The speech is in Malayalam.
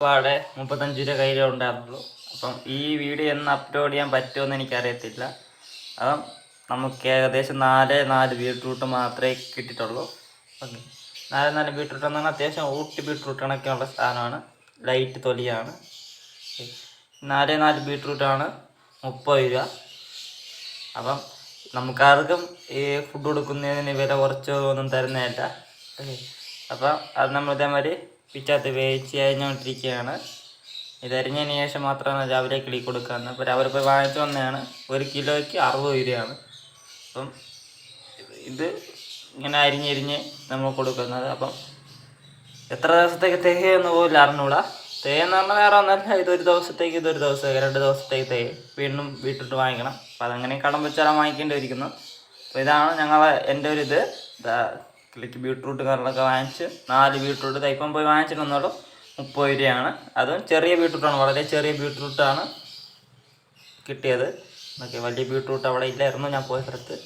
പാടെ മുപ്പത്തഞ്ച് രൂപ കയ്യിലുണ്ടായിരുന്നുള്ളൂ അപ്പം ഈ വീഡിയോ എന്ന് അപ്ലോഡ് ചെയ്യാൻ പറ്റുമെന്ന് എനിക്കറിയത്തില്ല. അപ്പം നമുക്ക് ഏകദേശം നാല് നാല് ബീട്രൂട്ട് മാത്രമേ കിട്ടിയിട്ടുള്ളൂ. ഓക്കെ. നാല് നാല് ബീട്രൂട്ട് എന്ന് പറഞ്ഞാൽ അത്യാവശ്യം ഊട്ടി ബീട്രൂട്ട് കണക്കിനുള്ള സാധനമാണ്. ലൈറ്റ് തൊലിയാണ്. നാല് നാല് ബീട്രൂട്ടാണ് മുപ്പത് രൂപ. അപ്പം നമുക്കാർക്കും ഈ ഫുഡ് കൊടുക്കുന്നതിന് വില കുറച്ചൊന്നും തരുന്നതല്ല. അപ്പം അത് നമ്മൾ ഇതേമാതിരി പിച്ചാത്ത് വേവിച്ച് അരിഞ്ഞുകൊണ്ടിരിക്കുകയാണ്. ഇത് അരിഞ്ഞതിന് ശേഷം മാത്രമാണ് രാവിലെ കിളി കൊടുക്കുന്നത് അപ്പോൾ രാവിലെ പോയി വാങ്ങിച്ചു വന്നതാണ്. ഒരു കിലോയ്ക്ക് അറുപത് രൂപയാണ്. അപ്പം ഇത് ഇങ്ങനെ അരിഞ്ഞരിഞ്ഞ് നമ്മൾ കൊടുക്കുന്നത്. അപ്പം എത്ര ദിവസത്തേക്ക് തികയെന്ന് പോലും അറിഞ്ഞൂടാ. തേയെന്ന് പറഞ്ഞാൽ വേറെ ഒന്നല്ല ഇതൊരു ദിവസത്തേക്ക് ഇതൊരു ദിവസത്തേക്ക് രണ്ട് ദിവസത്തേക്ക് തേ വീണ്ടും വീട്ടിട്ട് വാങ്ങിക്കണം. അപ്പം അതങ്ങനെ കടം വെച്ചാൽ വാങ്ങിക്കേണ്ടി ഇരിക്കുന്നു അപ്പോൾ ഇതാണ് ഞങ്ങളെ എന്റെ ഒരു ഇത്. കിളിക്ക് ബീട്രൂട്ട് കറികളൊക്കെ വാങ്ങിച്ച് നാല് ബീട്രൂട്ട് തൈപ്പം പോയി വാങ്ങിച്ചിട്ട് വന്നോളൂ മുപ്പത് രൂപയാണ്. അതും ചെറിയ ബീട്രൂട്ടാണ് വളരെ ചെറിയ ബീട്രൂട്ടാണ് കിട്ടിയത്. ഓക്കെ വലിയ ബീട്രൂട്ട് അവിടെ ഇല്ലായിരുന്നു ഞാൻ പോയ സ്ഥലത്ത്.